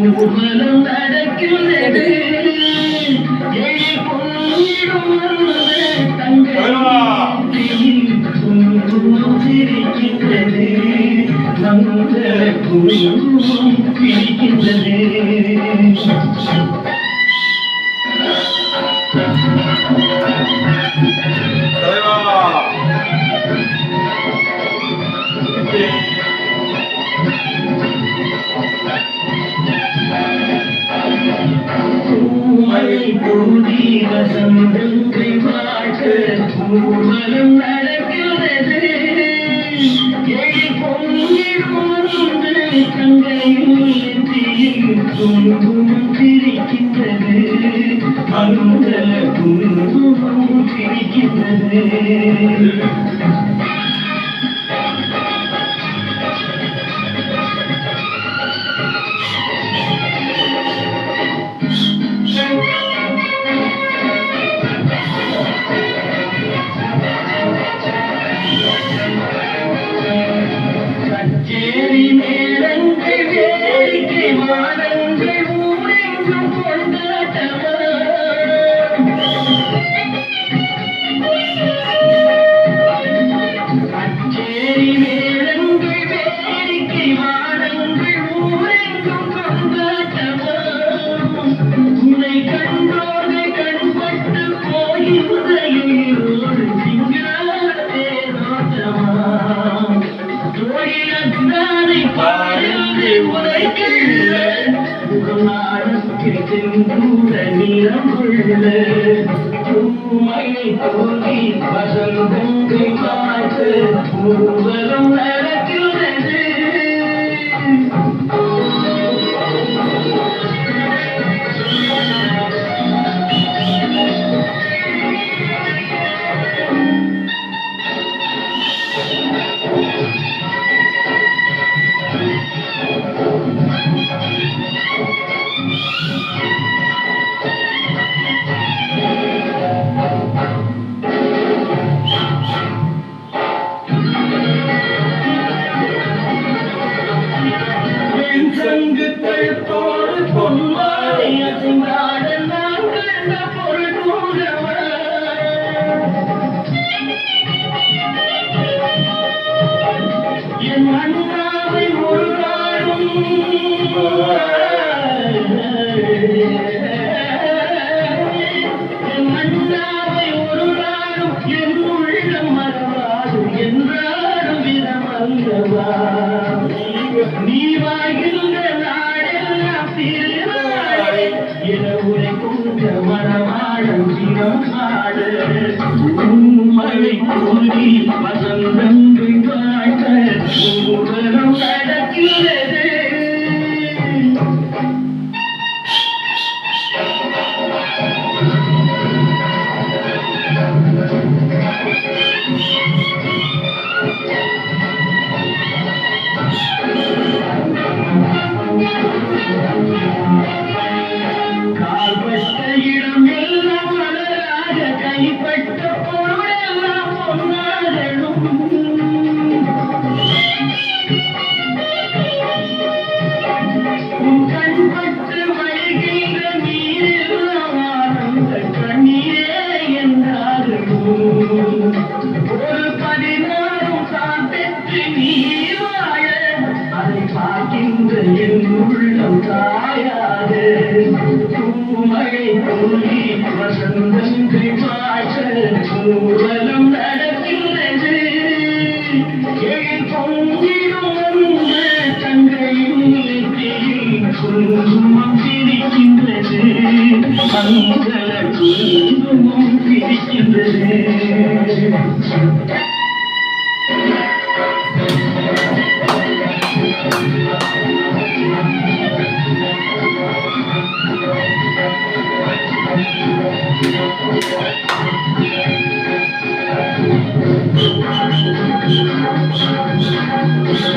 ஊர்வலம் நடக்கிறது எழி பொங்கிடும் அந்த தங்கையில் பூதி வசந்தங்கள் வாழ்க ஊர்வலம் நடக்கிறது. எழி பொங்கிடும் அந்த தங்கையில் குங்குமம் சிரிக்கின்றது மங்கள குங்குமம் சிரிக்கின்றது മേലന്റെ വേലിക്ക് മാറി நாடத்தில் செங்கூட உள்ள கொள்ள பூமழை தோழி சிரம் ஆடு மழை கூறி வசந்தங்கள் தாயாது தூமழை தூங்கி வசந்தங்கள் பாய்ச்ச ஊர்வலம் எழில் பொங்கிடும் அந்த தங்கையின் நெற்றியில் குங்குமம் சிரிக்கின்றது மங்கள குங்குமம் Thank you.